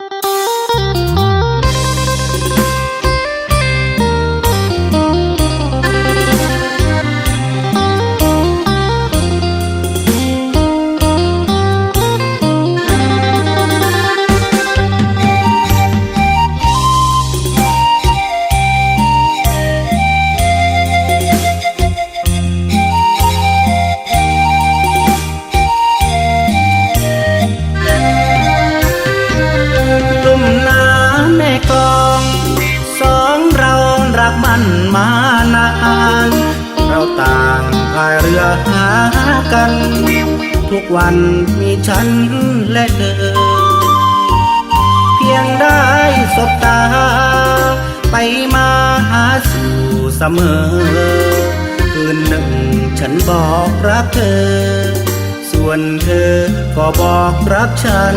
you ายเรือหากัน ทุกวันมีฉันและเธอ เพียงได้สบตา ไปมาหาสู่เสมอ คืนหนึ่งฉันบอกรักเธอ ส่วนเธอก็บอกรักฉัน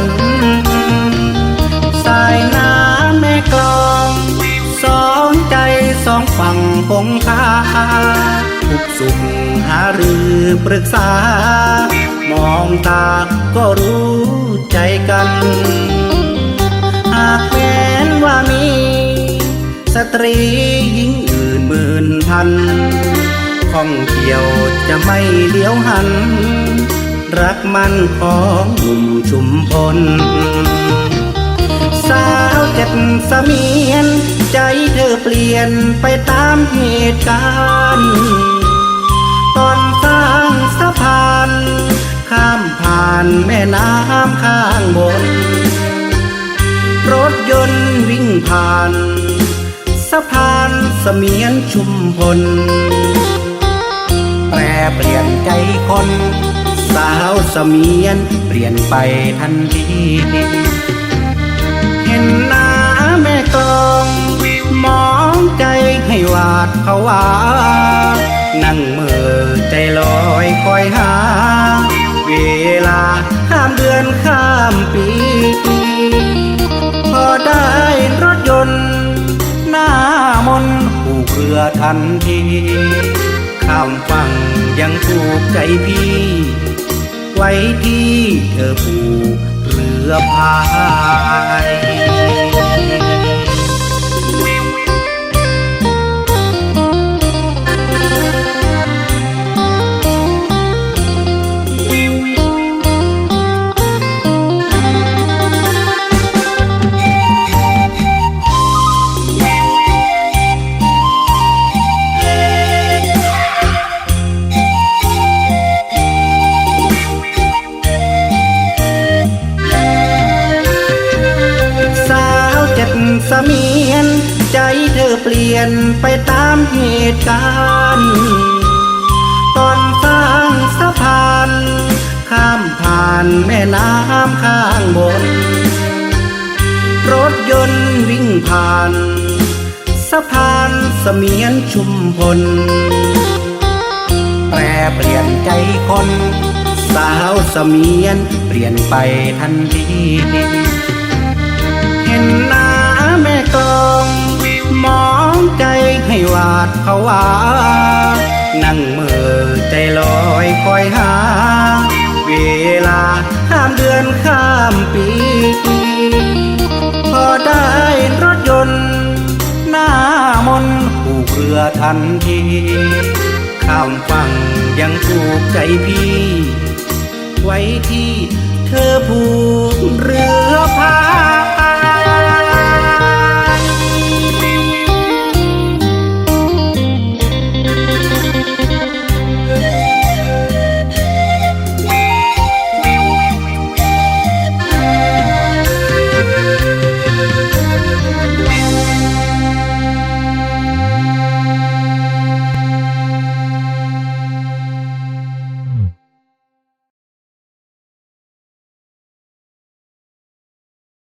สายน้ำแม่กลอง สองใจสองฝั่งคงคา ทุกสุขหารือปรึกษา มองตาก็รู้ใจกัน หากแม้นว่ามี สตรีหญิงอื่นหมื่นพันข้องเกี่ยวจะไม่เลี้ยวหัน รักมันของหนุ่มชุมพลสาวเจ็ดสมียน ใจเธอเปลี่ยนไปตามเหตุการณ์ ผ่านสะพานเสมียนชุมพล แปรเปลี่ยนใจคน สาวเสมียนเปลี่ยนไปทันที เห็นหน้าแม่กลองมองใจให้หวาดภาวานั่งเมื่อใจลอยคอยหา เวลาข้ามเดือนข้ามปีพอได้ นผูกเรือทันที ข้ามฝั่งยังถูกใจพี่ ไว้ที่เธอผูกเรือพาย เปลี่ยนไปตามเหตุการณ์ ตอนสร้างสะพานข้ามผ่านแม่น้ำข้างบน รถยนต์วิ่งผ่าน สะพานเสมียนชุมพล แปรเปลี่ยนใจคน สาวเสมียนเปลี่ยนไปทันที ห้หวาดภาวา นั่งเมื่อใจลอยคอยหา เวลาข้ามเดือนข้ามปี พอได้รถยนต์ หน้ามนผูกเรือทันที ข้ามฝั่งยังถูกใจพี่ ไว้ที่เธอผูกเรือพา